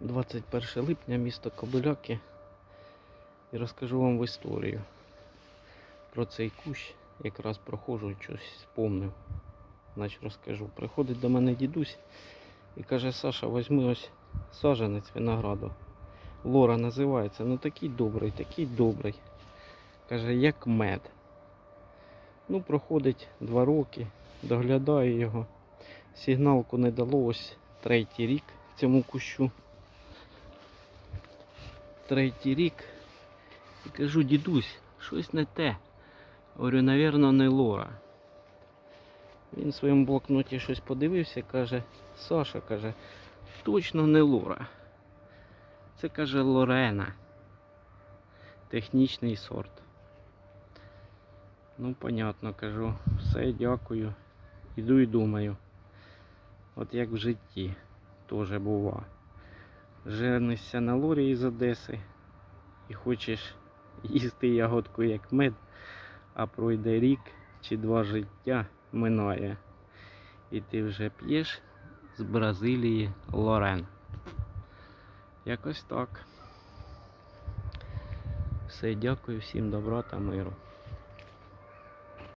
21 липня, місто Кобиляки. І розкажу вам в історію про цей кущ. Якраз проходжу, щось спомнив. Значить розкажу. Приходить до мене дідусь і каже, Саша, візьми ось саженець винограду. Лора називається. Ну такий добрий, такий добрий. Каже, як мед. Ну, проходить два роки, доглядаю його. Сигналку не дало ось третій рік цьому кущу. Третій рік. І кажу, дідусь, щось не те. Говорю, навірно, не Лора. Він в своєму блокноті щось подивився, каже, Саша каже, точно не Лора. Це каже Лорена. Технічний сорт. Ну, понятно, кажу. Все, дякую. Іду і думаю. От як в житті теж бува. Женишся на лорі із Одеси і хочеш їсти ягодку як мед, а пройде рік чи два життя минає. І ти вже п'єш з Бразилії Лорен. Якось так. Все, дякую, всім добра та миру.